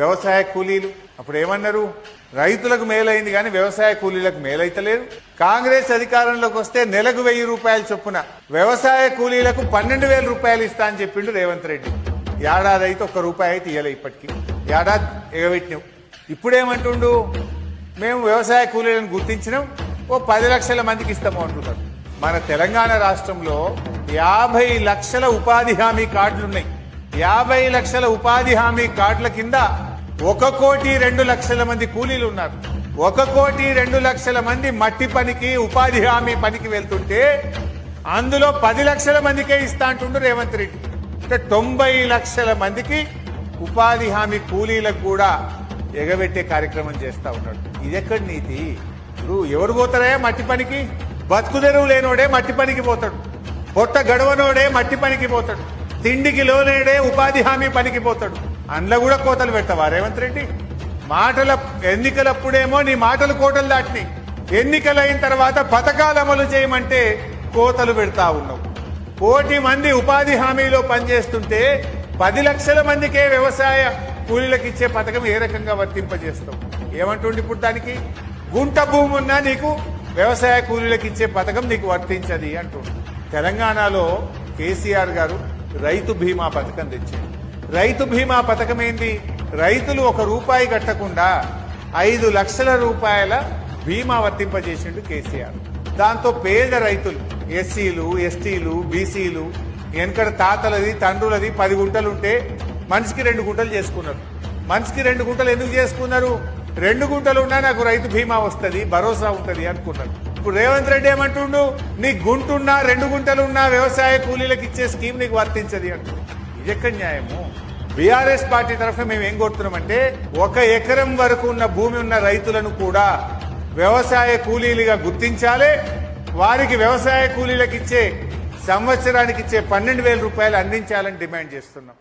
వ్యవసాయ కూలీలు. అప్పుడు ఏమన్నారు? రైతులకు మేలైంది కానీ వ్యవసాయ కూలీలకు మేలైతలేదు. కాంగ్రెస్ అధికారంలోకి వస్తే నెలకు వెయ్యి రూపాయలు చొప్పున వ్యవసాయ కూలీలకు పన్నెండు వేల రూపాయలు ఇస్తా అని చెప్పిండు రేవంత్ రెడ్డి. ఏడాది అయితే ఒక్క రూపాయి అయితే ఇయ్యలే ఇప్పటికి. ఏడాది ఎగబెట్టినాం. ఇప్పుడేమంటుండు? మేము వ్యవసాయ కూలీలను గుర్తించినాం. ఓ పది లక్షల మందికి ఇస్తాము అంటున్నారు. మన తెలంగాణ రాష్ట్రంలో యాభై లక్షల ఉపాధి హామీ కార్డులు ఉన్నాయి యాభై లక్షల ఉపాధి హామీ కార్డుల కింద ఒక కోటి రెండు లక్షల మంది కూలీలు ఉన్నారు. ఒక కోటి రెండు లక్షల మంది మట్టి పనికి ఉపాధి హామీ పనికి వెళ్తుంటే అందులో పది లక్షల మందికే ఇస్తా అంటుండు రేవంత్ రెడ్డి. అంటే తొంభై లక్షల మందికి ఉపాధి హామీ కూలీలకు కూడా ఎగబెట్టే కార్యక్రమం చేస్తా ఉన్నాడు. ఇది ఎక్కడ నీతి? ఇప్పుడు ఎవరు పోతారా మట్టి పనికి? బతుకుదెరువు లేనోడే మట్టి పనికి పోతాడు. పొట్ట గడవనోడే మట్టి పనికి పోతాడు. తిండికి లోనేడే ఉపాధి హామీ పనికి పోతాడు. అందులో కూడా కోతలు పెడతావా రేవంత్ రెడ్డి? మాటల ఎన్నికలప్పుడేమో నీ మాటలు కోటలు దాటినాయి. ఎన్నికలైన తర్వాత పథకాలు అమలు చేయమంటే కోతలు పెడతా ఉన్నావు. కోటి మంది ఉపాధి హామీలో పనిచేస్తుంటే పది లక్షల మందికే వ్యవసాయ కూలీలకు ఇచ్చే పథకం ఏ రకంగా వర్తింపజేస్తాం ఏమంటుండి ఇప్పుడు దానికి? గుంట భూమి ఉన్నా నీకు వ్యవసాయ కూలీలకు ఇచ్చే పథకం నీకు వర్తించది అంటుండు. తెలంగాణలో కేసీఆర్ గారు రైతు బీమా పథకం తెచ్చింది. రైతు బీమా పథకం ఏంది రైతులు ఒక రూపాయి కట్టకుండా ఐదు లక్షల రూపాయల బీమా వర్తింపజేసిండు కేసీఆర్. దాంతో పేద రైతులు ఎస్సీలు ఎస్టీలు బీసీలు వెనకడ తాతలది తండ్రులది పది గుంటలు ఉంటే మనిషికి రెండు గుంటలు చేసుకున్నారు. మనిషికి రెండు గుంటలు ఎందుకు చేసుకున్నారు? రెండు గుంటలు ఉన్నా నాకు రైతు బీమా వస్తుంది భరోసా ఉంటుంది అనుకున్నారు. ఇప్పుడు రేవంత్ రెడ్డి ఏమంటుండు? నీ గుంటున్నా రెండు గుంటలున్నా వ్యవసాయ కూలీలకు ఇచ్చే స్కీమ్ నీకు వర్తించది అంటు. ఇది ఎక్కడ న్యాయము? బీఆర్ఎస్ పార్టీ తరఫున మేము ఏం కోరుతున్నామంటే ఒక ఎకరం వరకు ఉన్న భూమి ఉన్న రైతులను కూడా వ్యవసాయ కూలీలుగా గుర్తించాలి. వారికి వ్యవసాయ కూలీలకు ఇచ్చే సంవత్సరానికి ఇచ్చే పన్నెండు వేల రూపాయలు అందించాలని డిమాండ్ చేస్తున్నాం.